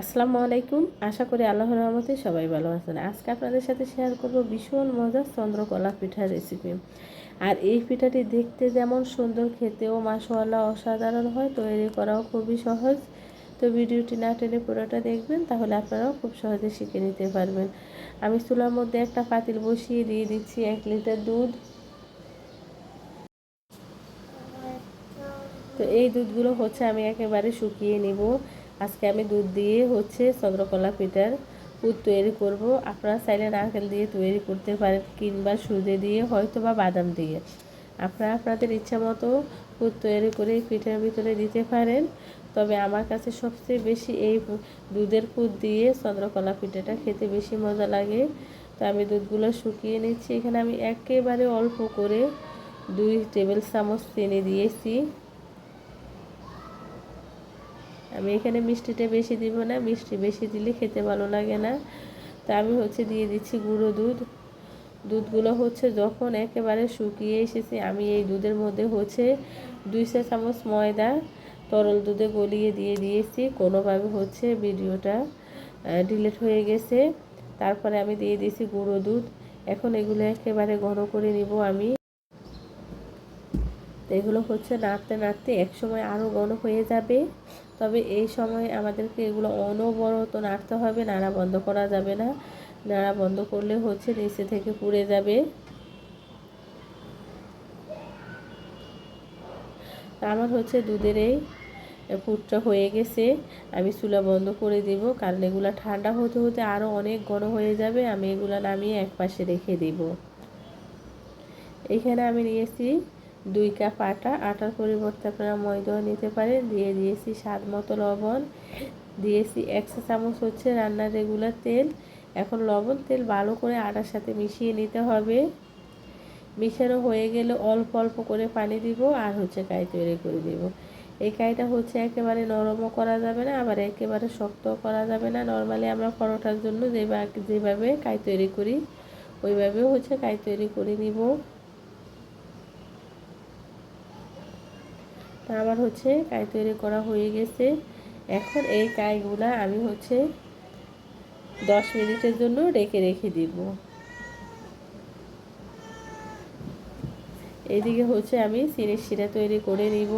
আসসালামু আলাইকুম। আশা করি আল্লাহর রহমতে সবাই ভালো আছেন। আজকে আপনাদের সাথে শেয়ার করব ভীষণ মজার চন্দ্রকলা পিঠার রেসিপি আর এই পিঠাটি দেখতে যেমন সুন্দর, খেতেও মাশাআল্লাহ অসাধারণ হয়, তৈরি করাও খুবই সহজ। তো ভিডিওটি না টেনে পুরোটা দেখবেন, তাহলে আপনারাও খুব সহজে শিখে নিতে পারবেন। আমি চুলার মধ্যে একটা পাতিল বসিয়ে দিয়ে দিচ্ছি এক লিটার দুধ। তো এই দুধগুলো হচ্ছে আমি একেবারে শুকিয়ে নিব। আজকে আমি দুধ দিয়ে হচ্ছে চন্দ্রকলা পিঠার দুধ তৈরি করব। আপনারা চাইলে নারকেল দিয়ে তৈরি করতে পারেন কিংবা সুজে দিয়ে হয়তো বা বাদাম দিয়ে। আপনারা আপনাদের ইচ্ছা মতো দুধ তৈরি করে পিঠার ভিতরে দিতে পারেন। তবে আমার কাছে সবচেয়ে বেশি এই দুধের পুদ দিয়ে চন্দ্রকলা পিঠাটা খেতে বেশি মজা লাগে। তো আমি দুধগুলো শুকিয়ে নিচ্ছি। এখানে আমি একেবারে অল্প করে দুই টেবিল চামচ চিনি দিয়েছি। আমি এখানে মিষ্টিটা বেশি দিব না, মিষ্টি বেশি দিলে খেতে ভালো লাগে না। তা আমি হচ্ছে দিয়ে দিচ্ছি গুঁড়ো দুধ। দুধগুলো হচ্ছে যখন একেবারে শুকিয়ে এসেছে, আমি এই দুধের মধ্যে হচ্ছে দুই চা চামচ ময়দা, তরল দুধে গলিয়ে দিয়ে দিয়েছি। কোনোভাবে হচ্ছে ভিডিওটা ডিলেট হয়ে গেছে। তারপরে আমি দিয়ে দিয়েছি গুঁড়ো দুধ। এখন এগুলো একেবারে ঘন করে নিব আমি। এগুলো হচ্ছে নাড়তে নাড়তে একসময় আরও ঘন হয়ে যাবে। তবে এই সময় আমাদেরকে এগুলো অনবরত নাড়তে হবে, নাড়া বন্ধ করা যাবে না। নাড়া বন্ধ করলে হচ্ছে নিচে থেকে পুড়ে যাবে। আমার হচ্ছে দুধের এই ফুটটা হয়ে গেছে। আমি চুলা বন্ধ করে দিব, কারণ এগুলো ঠান্ডা হতে হতে আরও অনেক ঘন হয়ে যাবে। আমি এগুলো নামিয়ে এক পাশে রেখে দিব। এখানে আমি নিয়েছি দুই কাপ আটা, আটার পরিবর্তে আপনারা ময়দাও নিতে পারেন। দিয়ে দিয়েছি স্বাদ মতো লবণ। দিয়েছি একশো চামচ হচ্ছে রান্নার রেগুলার তেল। এখন লবণ তেল ভালো করে আটার সাথে মিশিয়ে নিতে হবে। মিশানো হয়ে গেলে অল্প অল্প করে পানি দিব আর হচ্ছে কাই তৈরি করে দিব। এই কাইটা হচ্ছে একেবারে নরমও করা যাবে না, আবার একেবারে শক্তও করা যাবে না। নর্মালি আমরা পরোটার জন্য যেভাবে যেভাবে কাই তৈরি করি, ওইভাবেও হচ্ছে কাই তৈরি করে নিব। আমার হচ্ছে কাই তৈরি করা হয়ে গেছে। এখন এই কাইগুলা আমি হচ্ছে দশ মিনিটের জন্য রেখে রেখে দিব। এদিকে হচ্ছে আমি চিনির শিরা তৈরি করে নিব।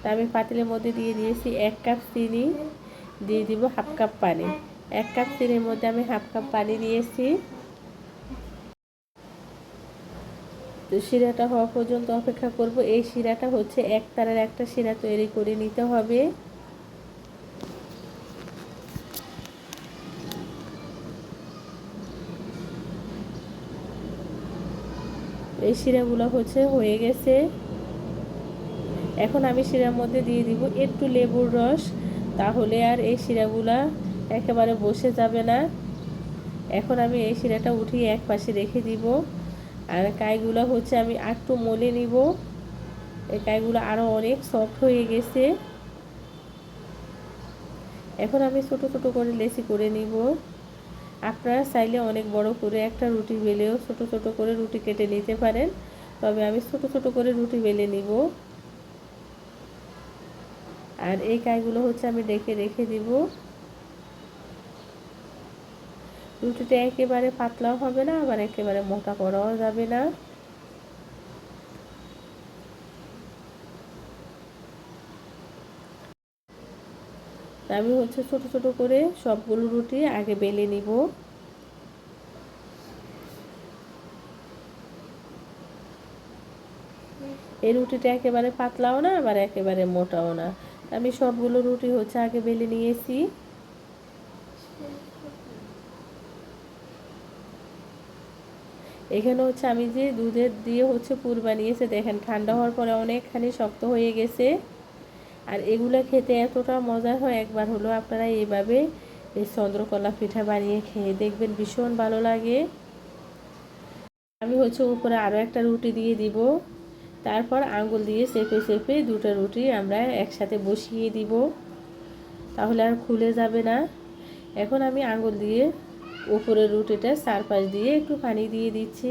তা আমি পাতিলের মধ্যে দিয়ে দিয়েছি এক কাপ চিনি, দিয়ে দিব হাফ কাপ পানি। এক কাপ চিনির মধ্যে আমি হাফ কাপ পানি দিয়েছি। তো শিরাটা হওয়া পর্যন্ত অপেক্ষা করব। এই শিরাটা হচ্ছে এক তারের একটা শিরা তৈরি করে নিতে হবে। এই শিরাগুলো হচ্ছে হয়ে গেছে। এখন আমি শিরার মধ্যে দিয়ে দিব একটু লেবুর রস। তাহলে আর এই শিরাগুলা একেবারে বসে যাবে না। এখন আমি এই শিরাটা উঠিয়ে এক পাশে রেখে দিব। আর কাইগুলো হচ্ছে আমি একটু মলে নিব। এই কাইগুলো আরও অনেক সফট হয়ে গেছে। এখন আমি ছোটো ছোটো করে লেসি করে নিব। আপনারা চাইলে অনেক বড় করে একটা রুটি বেলেও ছোট ছোট করে রুটি কেটে নিতে পারেন। তবে আমি ছোট ছোট করে রুটি বেলে নিব। আর এই কাইগুলো হচ্ছে আমি ডেকে রেখে দিব। রুটিটা একেবারে পাতলাও হবে না, আবার একেবারে মোটা করাও যাবে না। আমি হচ্ছে ছোট ছোট করে সবগুলো রুটি আগে বেলে নিব। এই রুটিটা একেবারে পাতলাও না, আবার একেবারে মোটাও না। আমি সবগুলো রুটি হচ্ছে আগে বেলে নিয়েছি। এখানে হচ্ছে আমি যে দুধের দিয়ে হচ্ছে পুর বানিয়েছে, দেখেন, ঠান্ডা হওয়ার পরে অনেকখানি শক্ত হয়ে গেছে। আর এগুলো খেতে এতটা মজা হয়, একবার হলো আপনারা এইভাবে এই চন্দ্রকলা পিঠা বানিয়ে খেয়ে দেখবেন, ভীষণ ভালো লাগে। আমি হচ্ছে উপরে আরও একটা রুটি দিয়ে দিব। তারপর আঙ্গুল দিয়ে চেপে চেপে দুটো রুটি আমরা একসাথে বসিয়ে দিব। তাহলে আর খুলে যাবে না। এখন আমি আঙ্গুল দিয়ে উপরের রুটিটা চারপাশ দিয়ে একটু পানি দিয়ে দিচ্ছি।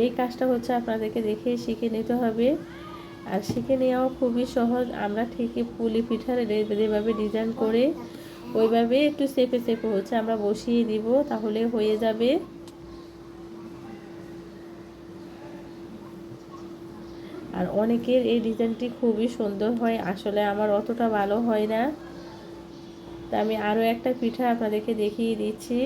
এই কাজটা হচ্ছে আপনাদেরকে দেখে শিখে নিতে হবে। আর শিখে নেওয়াও খুবই সহজ, আমরা ঠিকই পুলি পিঠার যেভাবে ডিজাইন করে ওইভাবে একটু চেপে চেপে হচ্ছে আমরা বসিয়ে দিব, তাহলে হয়ে যাবে। আর অনেকের এই ডিজাইনটি খুবই সুন্দর হয়, আসলে আমার অতটা ভালো হয় না। তা আমি আরও একটা পিঠা আপনাদেরকে দেখিয়ে দিচ্ছি।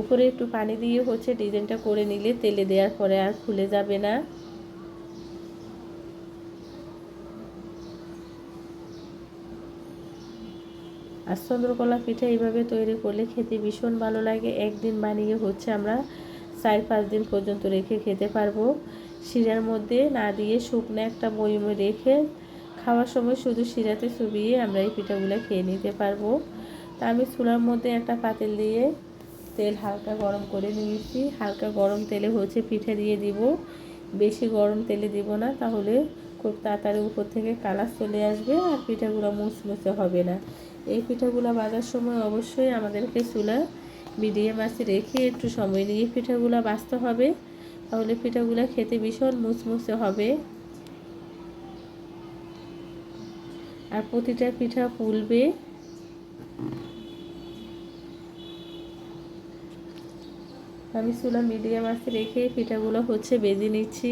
উপরে একটু পানি দিয়ে হচ্ছে ডিজাইনটা করে নিলে তেলে দেওয়ার পরে আর খুলে যাবে না। আর চন্দ্রকলা পিঠা এইভাবে তৈরি করলে খেতে ভীষণ ভালো লাগে। একদিন বানিয়ে হচ্ছে আমরা চার পাঁচ দিন পর্যন্ত রেখে খেতে পারব। শিরার মধ্যে না দিয়ে শুকনো একটা বইমে রেখে খাওয়ার সময় শুধু শিরাতে চুবিয়ে আমরা এই পিঠাগুলো খেয়ে নিতে পারব। তা আমি চুলার মধ্যে একটা পাতিল দিয়ে তেল হালকা গরম করে নিয়েছি। হালকা গরম তেলে হচ্ছে পিঠে দিয়ে দিব। বেশি গরম তেলে দিব না, তাহলে খুব তাড়াতাড়ি উপর থেকে কালার চলে আসবে আর পিঠাগুলো মুচমুচে হবে না। এই পিঠাগুলো বাজার সময় অবশ্যই আমাদেরকে চুলা মিডিয়াম আঁচে রেখে একটু সময় নিয়ে পিঠাগুলো বাঁচতে হবে। তাহলে পিঠাগুলো খেতে ভীষণ মুচমুচে হবে। আর প্রতিটা পিঠা ফুলবে। আমি চুলা মিডিয়াম আসতে রেখে পিঠাগুলো হচ্ছে বেজে নিচ্ছি।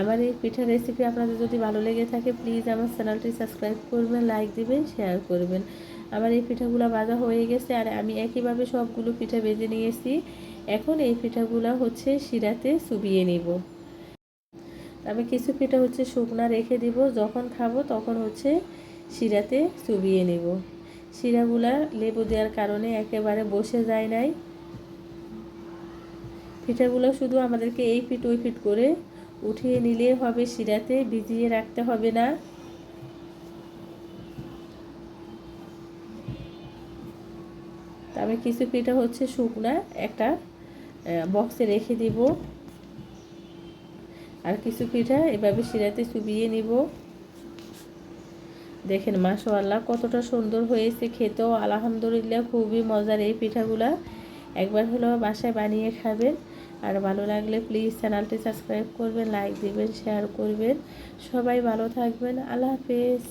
আমার এই পিঠার রেসিপি আপনাদের যদি ভালো লেগে থাকে প্লিজ আমার চ্যানেলটি সাবস্ক্রাইব করবেন লাইক দিবেন শেয়ার করবেন। আমার এই পিঠাগুলো ভাজা হয়ে গেছে আর আমি একইভাবে সবগুলো পিঠা বেজে নিয়েছি। এখন এই পিঠাগুলো হচ্ছে শিরাতে চুবিয়ে নিব। আমি কিছু পিঠা হচ্ছে শুকনা রেখে দিব, যখন খাব তখন হচ্ছে শিরাতে চুবিয়ে নেব। শিরাগুলা লেবু দেওয়ার কারণে একেবারে বসে যায় নাই। পিঠাগুলো শুধু আমাদেরকে এই পিঠ, ওই পিঠ করে উঠিয়ে নিলে হবে শিরাতে, ভিজিয়ে রাখতে হবে না। তবে কিছু পিঠা হচ্ছে শুকনা, একটা বক্সে রেখে দিব। আর কিছু পিঠা এভাবে শিরাতে চুবিয়ে নিব। দেখেন, মাশাআল্লাহ, কতটা সুন্দর হয়েছে খেতেও। আলহামদুলিল্লাহ, খুবই মজার এই পিঠাগুলা। একবার হলেও বাসায় বানিয়ে খাবেন। আর ভালো লাগলে প্লিজ চ্যানেলটি সাবস্ক্রাইব করবেন লাইক দিবেন শেয়ার করবেন। সবাই ভালো থাকবেন। আল্লাহ হাফেজ।